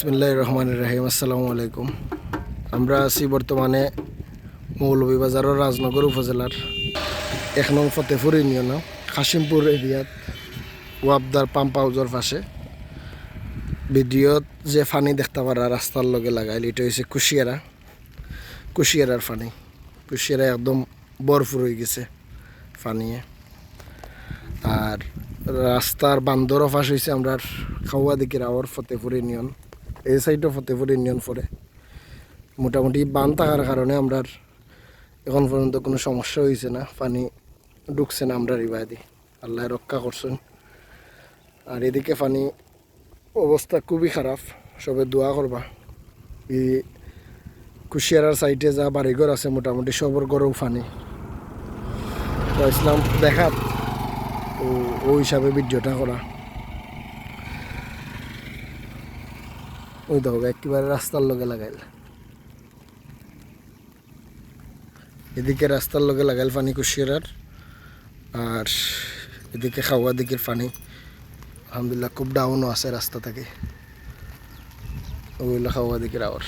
বিসমিল্লাহ রহমান রাহিম। আসসালামু আলাইকুম। আমরা আছি বর্তমানে মৌলভীবাজারের রাজনগর উপজেলার এক নং ফতেপুর ইউনিয়ন কাশিমপুর এরিয়াত ওয়াবদার পাম্প হাউজের পাশে। ভিডিওত যে ফানি দেখতে পারা, রাস্তার লগে লাগাইল, এটা হয়েছে কুশিয়ারা। কুশিয়ারার ফানি। কুশিয়ারা একদম বরফুর হয়ে গেছে ফানিয়ে। আর রাস্তার বান্দর ফাঁস হয়েছে আমরা খাওয়া দিকের আওয়ার ফতেপুর ইউনিয়ন। এই সাইডও ফতেপুর ইউনিয়ন পড়ে মোটামুটি বান থাকার কারণে আমরা এখন পর্যন্ত কোনো সমস্যা হয়েছে না, পানি ঢুকছে না আমরা রিবাদি আল্লাহ রক্ষা করছেন। আর এদিকে পানি অবস্থা খুবই খারাপ, সবে দোয়া করবা। এই কুশিয়ারার সাইডে যা বাড়িঘর আছে, মোটামুটি সবর গরম পানি। তো ইসলাম দেখাত ও হিসাবে ভিডিওটা করা। ওই দেখো, একেবারে রাস্তার লগে লাগাইল। এদিকে রাস্তার লগে লাগাইল পানি কুশিয়ার আর এদিকে খাওয়া দিকের পানি। আলহামদুলিল্লাহ খুব ডাউনও আছে রাস্তা থেকে। ওইগুলো খাওয়া দিকের আওয়ার